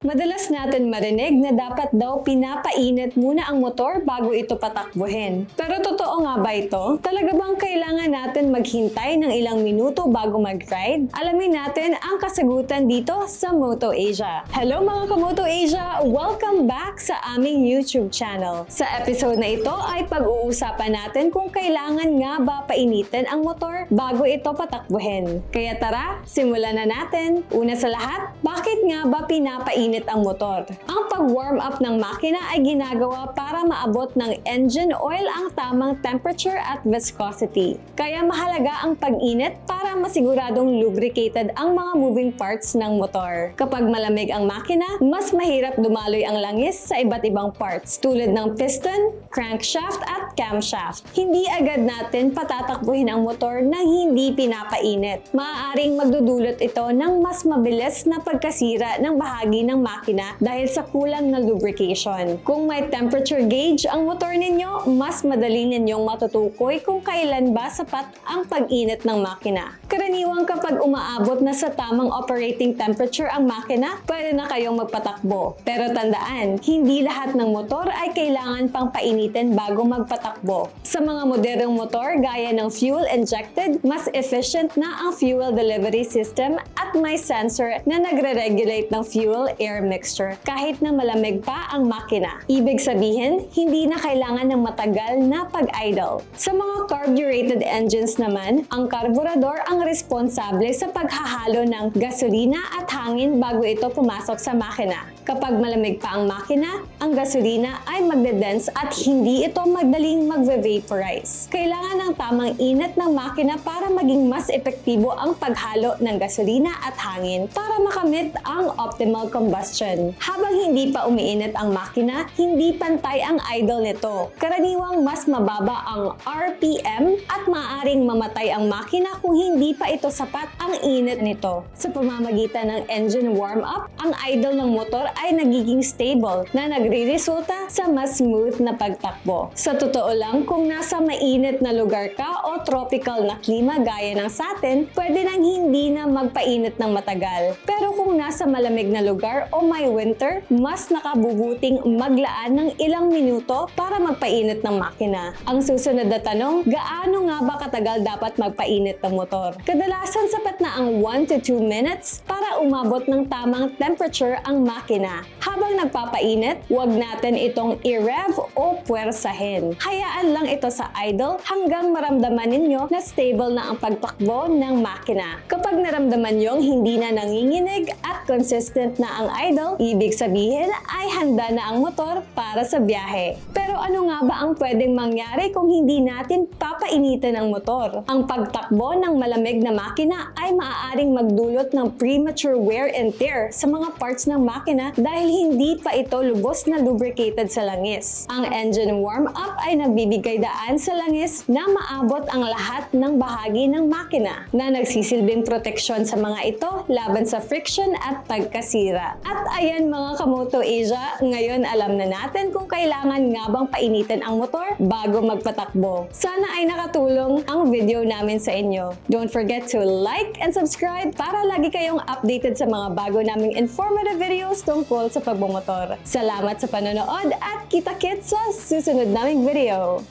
Madalas natin marinig na dapat daw pinapainit muna ang motor bago ito patakbuhin. Pero totoo nga ba ito? Talaga bang kailangan natin maghintay ng ilang minuto bago mag-ride? Alamin natin ang kasagutan dito sa Moto Asia. Hello mga ka-Moto Asia! Welcome back sa aming YouTube channel. Sa episode na ito ay pag-uusapan natin kung kailangan nga ba painitin ang motor bago ito patakbuhin. Kaya tara, simulan na natin. Una sa lahat, bakit nga ba pinapainit ang motor? Ang pag-warm up ng makina ay ginagawa para maabot ng engine oil ang tamang temperature at viscosity. Kaya mahalaga ang pag-init para masiguradong lubricated ang mga moving parts ng motor. Kapag malamig ang makina, mas mahirap dumaloy ang langis sa iba't ibang parts tulad ng piston, crankshaft at camshaft. Hindi agad natin patatakbuhin ang motor nang hindi pinapainit. Maaaring magdudulot ito ng mas mabilis na pagkasira ng bahagi ng makina dahil sa kulang na lubrication. Kung may temperature gauge ang motor ninyo, mas madali ninyong matutukoy kung kailan ba sapat ang pag-init ng makina. Karaniwang kapag umaabot na sa tamang operating temperature ang makina, pwede na kayong magpatakbo. Pero tandaan, hindi lahat ng motor ay kailangan pang painitin bago magpatakbo. Sa mga modernong motor gaya ng fuel injected, mas efficient na ang fuel delivery system at may sensor na nagre-regulate ng fuel-air mixture kahit na malamig pa ang makina. Ibig sabihin, hindi na kailangan ng matagal na pag-idle. Sa mga carbureted engines naman, ang carburetor ang responsable sa paghahalo ng gasolina at hangin bago ito pumasok sa makina. Kapag malamig pa ang makina, ang gasolina ay magdedense at hindi ito madaling magve-vaporize. Kailangan ng tamang init ng makina para maging mas epektibo ang paghalo ng gasolina at hangin para makamit ang optimal combustion. Habang hindi pa umiinit ang makina, hindi pantay ang idle nito. Karaniwang mas mababa ang RPM at maaaring mamatay ang makina kung hindi pa ito sapat ang init nito. Sa pamamagitan ng engine warm-up, ang idle ng motor ay nagiging stable na nagre-resulta sa mas smooth na pagtakbo. Sa totoo lang, kung nasa mainit na lugar ka o tropical na klima gaya ng sa atin, pwede nang hindi na magpainit ng matagal. Pero kung nasa malamig na lugar o may winter, mas nakabubuting maglaan ng ilang minuto para magpainit ng makina. Ang susunod na tanong, gaano nga ba katagal dapat magpainit ng motor? Kadalasan sapat na ang 1 to 2 minutes para umabot ng tamang temperature ang makina. Habang nagpapainit, huwag natin itong i-rev o puwersahin. Hayaan lang ito sa idle hanggang maramdaman ninyo na stable na ang pagtakbo ng makina. Kapag naramdaman nyong hindi na nanginginig at consistent na ang idle, ibig sabihin ay handa na ang motor para sa biyahe. Pero ano nga ba ang pwedeng mangyari kung hindi natin papainitan ang motor? Ang pagtakbo ng malamig na makina ay maaaring magdulot ng premature wear and tear sa mga parts ng makina dahil hindi pa ito lubos na lubricated sa langis. Ang engine warm-up ay nagbibigay daan sa langis na maabot ang lahat ng bahagi ng makina na nagsisilbing proteksyon sa mga ito laban sa friction at pagkasira. At ayan mga Kamoto Asia, ngayon alam na natin kung kailangan nga bang painitin ang motor bago magpatakbo. Sana ay nakatulong ang video namin sa inyo. Don't forget to like and subscribe para lagi kayong updated sa mga bago naming informative videos tungkol sa pagbumotor. Salamat sa panonood at kita-kits sa susunod naming video!